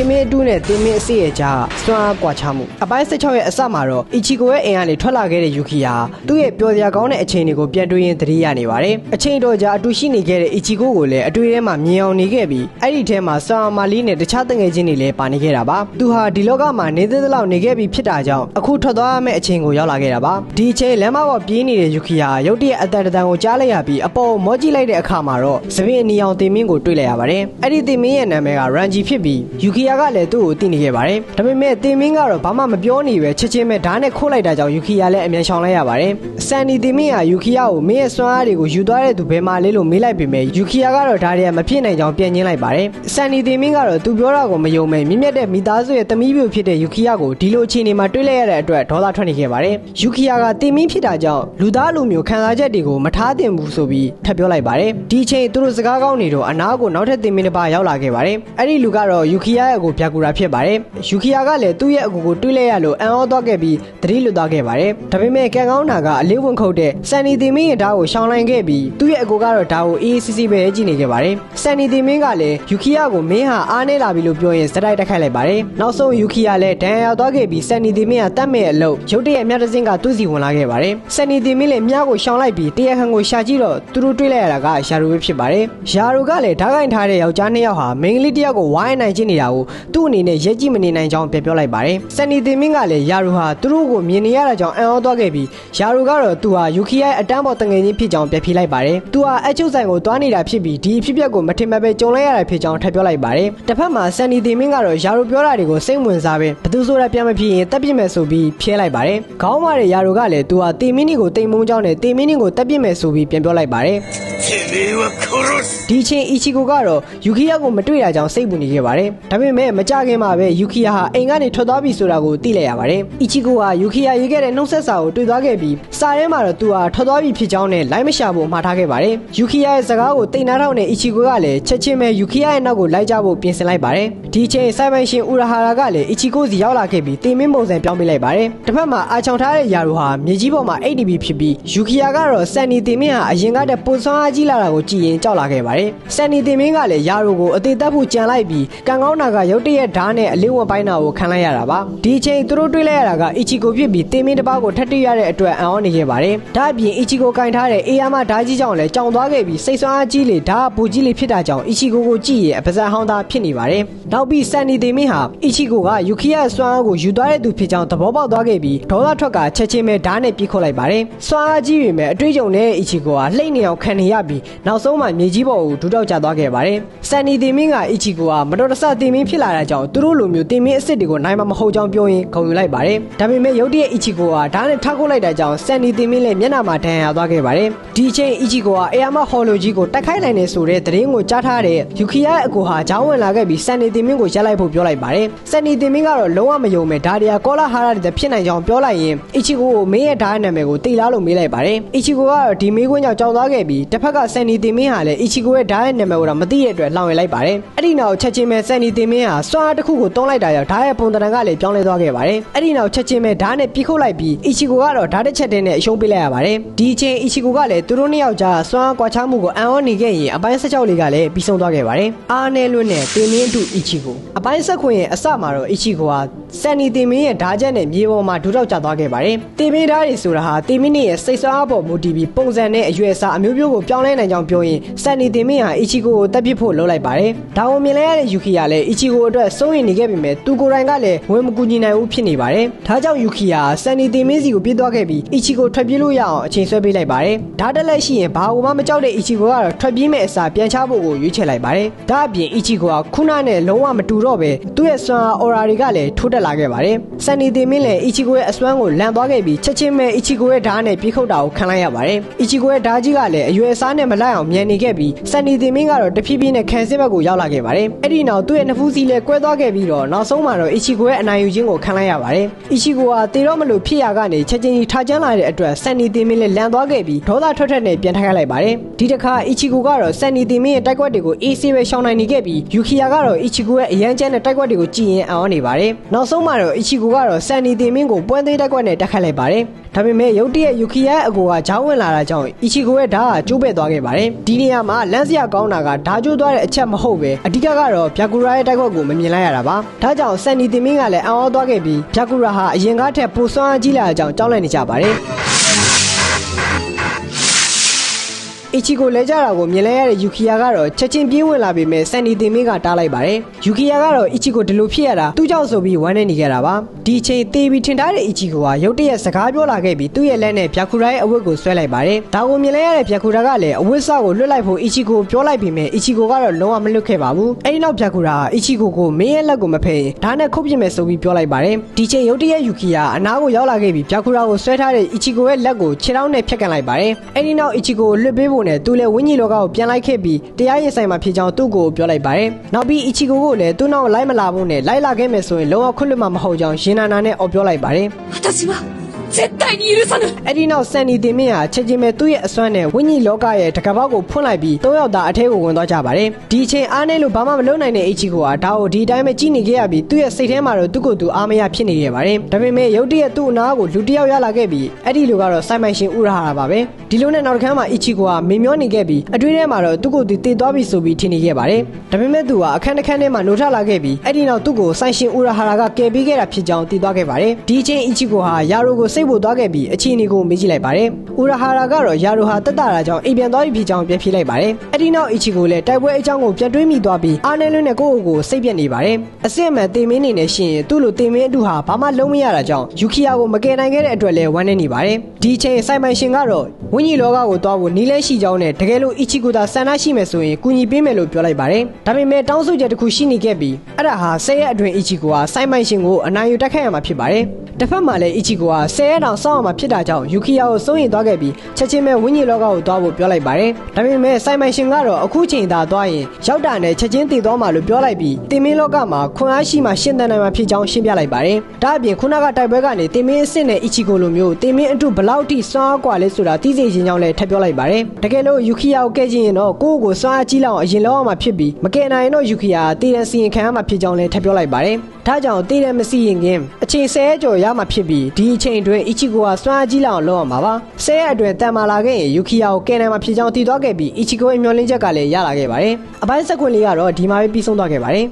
တင်မင်းအတူနဲ့တင်မင်းအစစ်ရဲ့ကြားစွမ်းအားကွာခြားမှုအပိုင်း16ရဲ့အစမှာတော့အီချီကိုရဲ့အိမ်ကနေထွက်လာခဲ့တဲ့ယူကီဟာသူ့ရဲ့ပျော်စရာကောင်းတဲ့အချိန်တွေကိုပြန်တွေးရင်းသတိရနေပါတယ်အချိန်တော်ကြာအတူရှိနေခဲ့တဲ့အီချီကိုကိုလည်းအတွေ့အထဲမှာမြင်အောင်နေခဲ့ပြီးအဲ့ဒီထဲမှာဆာမာလီနဲ့တခြားတငယ်ချင်းတွေလည်းပါနေခဲ့တာပါသူဟာဒီလောကမှာနေသေးသလောက်နေခဲ့ပြီးဖြစ်တာကြောင့်အခုထွက်သွားရမယ့်အချိန်ကိုရောက်လာခဲ့တာပါဒီအချိန်လမ်းမပေါ်ပြေးနေတဲ့ယူကီဟာရုတ်တရက်အတန်တန်ကိုကြားလိုက်ရပြီးအပေါ်မောကြည့်လိုက်တဲ့အခါမှာတော့သပင်အနီအောင်တင်မင်းကိုတွေ့လိုက်ရပါတယ်အဲ့ဒီတင်မင်းရဲ့နာမည်ကရန်ဂျီဖြစ်ပြီးယူကီယာကလည်းသူ့ကိုသိနေခဲ့ပါတယ်ဒါပေမဲ့တင်မင်းကတော့ဘာမှမပြောနေပဲချက်ချင်းပဲဓာတ်နဲ့ခိုးလိုက်တာကြောင့်ယူကီယာလည်းအမြန်ရှောင်လိုက်ရပါတယ်ဆန်နီတင်မင်းဟာယူကီယာကိုမင်းရဲ့စွမ်းအားတွေကိုယူသွားတဲ့သူဘယ်မှာလဲလို့မေးလိုက်ပေမဲ့ယူကီယာကတော့ဒါတွေကမဖြစ်နိုင်ကြောင်းပြန်ညင်းလိုက်ပါတယ်ဆန်နီတင်မင်းကတော့သူပြောတာကိုမယုံမဲ့မြင့်မြတ်တဲ့မိသားစုရဲ့တမီးပြိုဖြစ်တဲ့ယူကီယာကိုဒီလိုအခြေအနေမှာတွေ့လိုက်ရတဲ့အတွက်ဒေါသထွက်နေခဲ့ပါတယ်ယူကီယာကတင်မင်းဖြစ်တာကြောင့်လူသားလူမျိုးခံစားချက်တွေကိုမထားသင့်ဘူးဆိုပြီးထပ်ပြောလိုက်ပါတယ်ဒီအချိန်သူတို့စကားကောင်းနေတော့အနားကိုနောက်ထပ်တင်မင်းတစ်ပါးရောက်လာခဲ့ပါတယ်အဲ့ဒီလူကတော့ယူကီယာရဲ့အကိုဗျာကူရာဖြစ်ပါတယ်ယူကီယာကလည်းသူ့ရဲ့အကိုကိုတွေးလိုက်ရလို့အံ့ဩသွားခဲ့ပြီးသတိလွတ်သွားခဲ့ပါတယ်ဒါပေမဲ့ကံကောင်းတာကအလေးဝင်ခုတ်တဲ့ဆန်နီတင်မင်းရဲ့ဓာတ်ကိုရှောင်လိုက်ခဲ့ပြီးသူ့ရဲ့အကိုကတော့ဓာတ်ကိုအေးအေးဆေးဆေးပဲကြည့်နေခဲ့ပါတယ်ဆန်နီတင်မင်းကလည်းယူကီယာကိုမင်းဟာအားနေလာပြီလို့ပြောရင်စတိုက်တက်ခိုက်လိုက်ပါတယ်နောက်ဆုံးယူကီယာလည်းဒဏ်ရာရောက်သွားခဲ့ပြီးဆန်နီတင်မင်းကတတ်မဲ့အလုပ်ရုတ်တရက်မြတ်တစင်းကသူ့စီဝင်လာခဲ့ပါတယ်ဆန်နီတင်မင်းလည်းမြားကိုရှောင်လိုက်ပြီးတရားခံကိုရှာကြည့်တော့သူတို့တွေးလိုက်ရတာကယာရူပဲဖြစ်ပါတယ်ယာရူကလည်းဓာတ်ကင်ထားတဲ့ယောက်ျားနှစ်ယောက်ဟာမိန်းကလေးတစ်ယောက်ကိုဝိုင်းနိုင်ချင်းနေတာကိုသူ့အနေနဲ့ရက်ကြည့်မနေနိုင်ကြောင်းပြန်ပြောလိုက်ပါတယ်။ဆန်နီတင်မင်းကလည်းယာရူဟာသူတို့ကိုမြင်နေရတာကြောင့်အံ့ဩသွားခဲ့ပြီးယာရူကတော့သူဟာယူခီရဲ့အတန်းပေါ်တငယ်ချင်းဖြစ်ကြောင်းပြန်ဖြေလိုက်ပါတယ်။သူဟာအချုပ်ဆိုင်ကိုတွားနေတာဖြစ်ပြီးဒီအဖြစ်ပြက်ကိုမထင်မှတ်ပဲကြုံလိုက်ရတာဖြစ်ကြောင်းထပ်ပြောလိုက်ပါတယ်။တစ်ဖက်မှာဆန်နီတင်မင်းကတော့ယာရူပြောတာတွေကိုစိတ်ဝင်စားပဲဘသူဆိုတာပြန်မဖြစ်ရင်တက်ပြစ်မယ်ဆိုပြီးဖြဲလိုက်ပါတယ်။ခေါင်းမာတဲ့ယာရူကလည်းသူဟာတင်မင်းနီကိုတိမ်မုံကြောင်းနဲ့တင်မင်းနီကိုတက်ပြစ်မယ်ဆိုပြီးပြန်ပြောလိုက်ပါတယ်။ဒီချင်းအီချီကိုကတော့ယူခီယာကိုမတွေ့တာကြောင့်စိတ်ပူနေခဲ့ပါတယ်။ဒါပေမဲ့မကြခင်မှာပဲယူကီယာဟာအိမ်ကနေထွက်သွားပြီဆိုတာကိုသိလိုက်ရပါတယ်။အီချီကိုဟာယူကီယာရေးခဲ့တဲ့နှုတ်ဆက်စာကိုတွေ့သွားခဲ့ပြီးစာထဲမှာတော့သူဟာထွက်သွားပြီဖြစ်ကြောင်းနဲ့လိုက်မရှာဖို့မှားထားခဲ့ပါတယ်။ယူကီယာရဲ့စကားကိုတိတ်နာထောက်နဲ့အီချီကိုကလည်းချက်ချင်းပဲယူကီယာရဲ့နောက်ကိုလိုက်ကြဖို့ပြင်ဆင်လိုက်ပါတယ်။ဒီအချိန်ဆိုင်ပိုင်ရှင်ဥရာဟာရာကလည်းအီချီကိုစီရောက်လာခဲ့ပြီးတင်မင်းပုံစံပြောင်းပေးလိုက်ပါတယ်။တစ်ဖက်မှာအာချောင်ထားတဲ့ယာရူဟာမြေကြီးပေါ်မှာ ADB ဖြစ်ပြီးယူကီယာကတော့ဆန်နီတင်မင်းဟာအရင်ကတည်းကပုံဆွမ်းအားကြီးလာတာကိုကြည့်ရင်ကြောက်လာခဲ့ပါတယ်။ဆန်နီတင်မင်းကလည်းယာရိုကိုအသေးသက်ဖို့ကြံလိုက်ပြီးကံကောင်းတာကရုတ်တရက်ဓာတ်နဲ့အလေးဝင်ပိုင်းတာကိုခံလိုက်ရတာပါ။ဒီအချိန်သူတို့တွေးလိုက်ရတာကအီချီကိုဖြစ်ပြီးတင်မင်းတစ်ပါးကိုထပ်တွေ့ရတဲ့အတွက်အံ့ဩနေခဲ့ပါတယ်။ဒါအပြင်အီချီကိုကင်ထားတဲ့အေယာမဓာတ်ကြီးကြောင့်လည်းကြောင်သွားခဲ့ပြီးစိတ်ဆွမ်းအားကြီးလေဓာတ်ပူကြီးလေဖြစ်တာကြောင့်အီချီကိုကိုကြည့်ရင်အပဇာဟောင်းသားဖြစ်နေပါတယ်။နောက်ပြီးဆန်နီတင်မင်းဟာအီချီကိုကယူကီယာဆွမ်းအားကိုယူသွားတဲ့သူဖြစ်ကြောင်းသဘောပေါက်သွားခဲ့ပြီးဒေါသထွက်ကချက်ချင်းပဲဓာတ်နဲ့ပြေးခုတ်လိုက်ပါတယ်။ဆွမ်းအားကြီးပေမဲ့အတွေ့အကြုံနဲ့အီချီကိုကလှိမ့်နေအောင်ခံနေရပြီးနောက်ဆုံးမှမြေကြီးပေါ်ကိုဒူးတောက်ကျသွားခဲ့ပါတယ်။ဆန်နီတင်မင်းကအီချီကိုကမတော်တဆတင်မင်းဖြစ်လာတဲ့ကြောင့်သူတို့လိုမျိုးတင်မင်းအစ်စ်တွေကိုနိုင်မှာမဟုတ်ကြောင်းပြောရင်ဂုဏ်ယူလိုက်ပါတယ်။ဒါပေမဲ့ရုတ်တရက်အီချီကိုကဓာတ်နဲ့ထောက်ခုတ်လိုက်တဲ့ကြောင့်ဆန်နီတင်မင်းလည်းမျက်နှာမှာဒဏ်ရာသွားခဲ့ပါတယ်။ဒီအချိန်အီချီကိုကအေယာမဟော်လိုကြီးကိုတိုက်ခိုက်နိုင်တယ်ဆိုတဲ့သတင်းကိုကြားထားတဲ့ယူကီယာရဲ့အကိုဟာဂျောင်းဝင်လာခဲ့ပြီးဆန်နီတင်မင်းကိုရက်လိုက်ဖို့ပြောလိုက်ပါတယ်။ဆန်နီတင်မင်းကတော့လုံးဝမယုံမဲ့ဒါရီယာကောလာဟာရာတွေဖြစ်နိုင်ကြောင်းပြောလိုက်ရင်အီချီကိုကိုမင်းရဲ့ဓာတ်နာမည်ကိုတိလားလို့မေးလိုက်ပါတယ်။အီချီကိုကတော့ဒီမေးခွန်းကြောင့်ကြောက်သွားခဲ့ပြီးတစ်ဖက်ကဆန်နီတင်မင်းဟာလည်းအီချီကိုရဲ့ဓာတ်ရဲ့နာမည်ကိုတော့မသိတဲ့အတွက်လောင်ရလိုက်ပါတယ်။အဲ့ဒီနောက်ချက်ချင်းပဲဆန်နီတင်မင်းဟာစွမ်းအားတစ်ခုကိုတုံးလိုက်တာကြောင့်ဓာတ်ရဲ့ပုံသဏ္ဍာန်ကလည်းပြောင်းလဲသွားခဲ့ပါတယ်။အဲ့ဒီနောက်ချက်ချင်းပဲဓာတ်နဲ့ပြစ်ခုတ်လိုက်ပြီးအီချီကိုကတော့ဓာတ်တစ်ချက်တည်းနဲ့အရှုံးပေးလိုက်ရပါတယ်။ဒီအချိန်အီချီကိုကလည်းသူတို့နှစ်ယောက်ကြားစွမ်းအားကွာခြားမှုကိုအံ့ဩနေခဲ့ရင်အပိုင်း16လေးကလည်းပြီးဆုံးသွားခဲ့ပါတယ်။အားနဲ့လွတ်နဲ့တင်မင်းအတူအီချီကိုအပိုင်းဆက်ခွင်ရဲ့အစမှာတော့အီချီကိုဟာဆန်နီတင်မင်းရဲ့ဓာတ်ချက်နဲ့မြေပေါ်မှာဒူတော့ကျသွားခဲ့ပါတယ်။တင်မင်းဓာတ်တွေဆိုတာဟာတင်မင်းရဲ့စိတ်ဆွမ်းအားပေါ်မူတည်ပြီးပုံစံနဲ့အရွယ်အစားအမျိုးမျိုးကိုပြောင်းလဲနိုင်ကြောင်းပြောရင်ဆန်နီတင်မင်းဟာအီချီကိုကိုတက်ပစ်ဖို့လုပ်လိုက်ပါတယ်။ဒါကိုမြင်လိုက်ရတဲ့ယူကီယာလည်းအီချီကိုအတွက်စိုးရိမ်နေခဲ့ပေမဲ့သူကိုယ်တိုင်ကလည်းဝင်မကူညီနိုင်ဘူးဖြစ်နေပါတယ်။ဒါကြောင့်ယူကီယာဆန်နီတင်မင်းစီကိုပြေးသွားခဲ့ပြီးအီချီကိုထွက်ပြေးလို့ရအောင်အချိန်ဆွဲပေးလိုက်ပါတယ်။ဓာတ်တက်လက်ရှိရင်ဘာကိုမှမကြောက်တဲ့အီချီကိုကတော့ထွက်ပြေးမဲ့အစားပြန်ချဖို့ကိုရွေးချယ်လိုက်ပါတယ်။ဒါအပြင်အီချီကိုကခုနနဲ့လုံးဝမတူတော့ပဲသူ့ရဲ့စွမ်းအားအော်ရာတွေကလည်းထိုးတက်လာခဲ့ပါတယ်။ဆန်နီတင်မင်းလည်းအီချီကိုရဲ့အစွမ်းကိုလန်သွားခဲ့ပြီးချက်ချင်းပဲအီချီကိုရဲ့ဓာတ်နဲ့ပြေးခုတ်တာကိုခံလိုက်ရပါတယ်။အီချီကိုရဲ့ဓာတ်ကြီးကလည်းအရွယ်အစားနဲ့မလိုက်အောင်မြန်နေခဲ့ပြီးဆန်နီတင်မင်းကတော့တဖြည်းဖြည်းနဲ့ခံစစ်ဘက်ကိုရောက်လာခဲ့ပါတယ်။အဲ့ဒီနောက်သူ့ရဲ့နဖူးစီလည်းကွဲသွားခဲ့ပြီးတော့နောက်ဆုံးမှာတော့အီချီကိုရဲ့အနိုင်ယူခြင်းကိုခံလိုက်ရပါတယ်။အီချီကိုဟာတေတော့မလို့ဖြစ်ရကနေချက်ချင်းကြီးထားကျန်းလာတဲ့အတွက်ဆန်နီတင်မင်းလည်းလန်သွားခဲ့ပြီးဒေါသထွက်ထွက်နဲ့ပြန်ထိုင်လိုက်ပါတယ်။ဒီတစ်ခါအီချီကိုကတော့ဆန်နီတင်မင်းရဲ့တိုက်ကွက်တွေကိုအေးဆေးပဲရှောင်နိုင်နေခဲ့ပြီးယူကီယာကတော့အီချီကိုရဲ့အရန်ကျန်းတဲ့တိုက်ကွက်တွေကိုကြည်ရင်အံ့ဩနေပါတယ်။နောက်နောက်ဆုံးမှာတော့အီချီကိုကတော့ဆန်နီတင်မင်းကိုပွဲသေးတက်ကွက်နဲ့တက်ခတ်လိုက်ပါတယ်ဒါပေမဲ့ရုတ်တရက်ယူကီယာရဲ့အကိုကဂျောင်းဝင်လာတာကြောင့်အီချီကိုရဲ့ဓာတ်ကကျိုးပဲ့သွားခဲ့ပါတယ်ဒီနေရာမှာလမ်းစရာကောင်းတာကဓာတ်ကျိုးသွားတဲ့အချက်မဟုတ်ပဲအဓိကကတော့ဗျာကူရာရဲ့တက်ကွက်ကိုမမြင်လိုက်ရတာပါဒါကြောင့်ဆန်နီတင်မင်းကလည်းအံ့ဩသွားခဲ့ပြီးဗျာကူရာဟာအရင်ကထက်ပိုဆွမ်းအားကြီးလာတဲ့အကြောင်းကြောက်လန့်နေကြပါတယ် အီချီကိုလဲကြတာကိုမြင်လဲရတဲ့ယူကီယာကတော့ချက်ချင်းပြေးဝင်လာပေမဲ့ဆန်နီတင်မင်းကတားလိုက်ပါတယ်ယူကီယာကတော့အီချီကိုဒီလိုဖြစ်ရတာသူ့ကြောင့်ဆိုပြီးဝမ်းနေနေခဲ့တာပါဒီအချိန်တေးပြီးထင်ထားတဲ့အီချီကိုကရုတ်တရက်စကားပြောလာခဲ့ပြီးသူ့ရဲ့လက်နဲ့ဗျာကူရာရဲ့အဝတ်ကိုဆွဲလိုက်ပါတယ်ဒါကိုမြင်လဲရတဲ့ဗျာကူရာကလည်းအဝတ်စကိုလွတ်လိုက်ဖို့အီချီကိုပြောလိုက်ပေမဲ့အီချီကိုကတော့လုံးဝမလွတ်ခဲ့ပါဘူးအဲဒီနောက်ဗျာကူရာအီချီကိုကိုမင်းရဲ့လက်ကိုမဖယ်ရင်ဒါနဲ့ခုတ်ပြစ်မယ်ဆိုပြီးပြောလိုက်ပါတယ်ဒီချိန်ရုတ်တရက်ယူကီယာအနားကိုရောက်လာခဲ့ပြီးဗျာကူရာကိုဆွဲထားတဲ့အီချီကိုရဲ့လက်ကိုခြေထောက်နဲ့ဖြတ်ကန်လိုက်ပါတယ်အဲဒီနောက်အီချီကိုလွတ်ပေးဖို့နဲ့သူလည်းဝင်းကြီးလောကကိုပြန်လိုက်ခဲ့ပြီးတရားရင်ဆိုင်မှာဖြစ်ကြောင်းသူ့ကိုပြောလိုက်ပါတယ်နောက်ပြီးအီချီကိုကိုလည်းသူ့နောက်လိုက်မလာဖို့နဲ့လိုက်လာခဲ့မယ်ဆိုရင်လုံးဝခွင့်လွတ်မှာမဟုတ်ကြောင်းရင်နာနာနဲ့အော်ပြောလိုက်ပါတယ်私は絶対に許さぬ အဲ့ဒီနောက်ဆန်နီတင်မင်းဟာချက်ချင်းပဲသူ့ရဲ့အစွမ်းနဲ့ဝိညာဉ်လောကရဲ့တကပောက်ကိုဖွင့်လိုက်ပြီး၃ယောက်သားအထဲကိုဝင်သွားကြပါတယ်ဒီအချိန်အားနေလို့ဘာမှမလုပ်နိုင်တဲ့အီချီကိုကဒါကိုဒီအတိုင်းပဲကြည့်နေခဲ့ရပြီးသူ့ရဲ့စိတ်ထဲမှာတော့သူ့ကိုယ်သူအားမရဖြစ်နေခဲ့ပါတယ်ဒါပေမဲ့ရုတ်တရက်သူ့အနာကိုလူတစ်ယောက်ရလာခဲ့ပြီးအဲ့ဒီလူကတော့စိုင်းမိုင်ရှင်ဥရဟာတာပါပဲဒီလိုနဲ့နောက်တစ်ခါမှအီချီကိုကမေမျောနေခဲ့ပြီးအတွင်းထဲမှာတော့သူ့ကိုယ်သူတည်သွားပြီဆိုပြီးထင်နေခဲ့ပါတယ်ဒါပေမဲ့သူကအခန်းတစ်ခန်းထဲမှာနှုတ်ထလာခဲ့ပြီးအဲ့ဒီနောက်သူ့ကိုစိုင်းရှင်ဥရဟာတာကကယ်ပေးခဲ့တာဖြစ်ကြောင်းတည်သွားခဲ့ပါတယ်ဒီအချိန်အီချီကိုဟာယာရိုကိုစိ တ်ဖို့သွားခဲ့ပြီးအခြေအနေကိုမေးကြည့်လိုက်ပါတယ်။ဥရဟာရာကတော့ယာရိုဟာတက်တာတာကြောင့်အိမ်ပြန်သွားပြီဖြစ်ကြောင်းပြန်ဖြေလိုက်ပါတယ်။အဲ့ဒီနောက်အီချီကိုလည်းတိုက်ပွဲအကြောင်းကိုပြန်တွေးမိသွားပြီးအားနဲ့လွန်းနဲ့ကိုယ့်ကိုယ်ကိုစိတ်ပြက်နေပါတယ်။အစ်စ်အမှန်တင်မင်းနေနဲ့ရှင်ရင်သူ့လိုတင်မင်းအတူဟာဘာမှလုံးမရတာကြောင့်ယူကီယာကိုမကယ်နိုင်ခဲ့တဲ့အတွက်လည်းဝမ်းနည်းနေပါတယ်။ဒီအချိန်စိုင်မိုင်ရှင်ကတော့ဝင်းကြီးလောကကိုသွားဖို့နီးလဲရှိကြောင်းနဲ့တကယ်လို့အီချီကိုသာဆန္ဒရှိမယ်ဆိုရင်ကူညီပေးမယ်လို့ပြောလိုက်ပါတယ်။ဒါပေမဲ့တောင်းဆိုချက်တစ်ခုရှိနေခဲ့ပြီးအဲ့ဒါဟာဆယ်ရက်အတွင်းအီချီကိုဟာစိုင်မိုင်ရှင်ကိုအနိုင်ယူတက်ခတ်ရမှာဖြစ်ပါတယ်။တစ်ဖက်မှာလည်းအီချီကိုဟာဆယ်ရက်တောင်စောင့်အောင်မှဖြစ်တာကြောင့်ယူကီယာကိုစိုးရိမ်သွားခဲ့ပြီးချက်ချင်းပဲဝိညာဉ်လောကကိုသွားဖို့ပြောလိုက်ပါတယ်။ဒါပေမဲ့ဆိုင်မိုင်ရှင်ကတော့အခုချိန်သာသွားရင်ရောက်တာနဲ့ချက်ချင်းတည်သွားမှလို့ပြောလိုက်ပြီးတင်မင်းလောကမှာခွန်အားရှိမှရှင်သန်နိုင်မှာဖြစ်ကြောင်းရှင်းပြလိုက်ပါတယ်။ဒါအပြင်ခုနကတိုက်ပွဲကနေတင်မင်းအစ်စ်နဲ့အီချီကိုလိုမျိုးတင်မင်းအတုဘလောက်ထိစွမ်းအားကွာလဲဆိုတာသိစေခြင်းကြောင့်လည်းထပ်ပြောလိုက်ပါတယ်။တကယ်လို့ယူကီယာကိုကဲခြင်းရင်တော့ကိုယ့်ကိုစွမ်းအားကြီးလောက်အောင်အရင်လောက်အောင်မှဖြစ်ပြီးမကဲနိုင်ရင်တော့ယူကီယာတည်တဲ့စီရင်ခံရမှာဖြစ်ကြောင်းလည်းထပ်ပြောလိုက်ပါတယ်။ဒါကြောင့်တည်တဲ့မစီရင်ခင်အချိန်၁၀ကျော်ရမှာဖြစ်ပြီးဒီအချိန်တွင်အီချီကိုကစွမ်းအားကြီးလောက်အောင်လုပ်အောင်ပါပါဆဲရဲ့အတွင်းတန်မာလာခဲ့ရင်ယူကီယာကိုကယ်နိုင်မှာဖြစ်ကြောင်းတည်သွားခဲ့ပြီးအီချီကိုရဲ့မျှော်လင့်ချက်ကလည်းရလာခဲ့ပါတယ်အပိုင်းဆက်ခွင့်လေးကတော့ဒီမှာပဲပြီးဆုံးသွားခဲ့ပါတယ်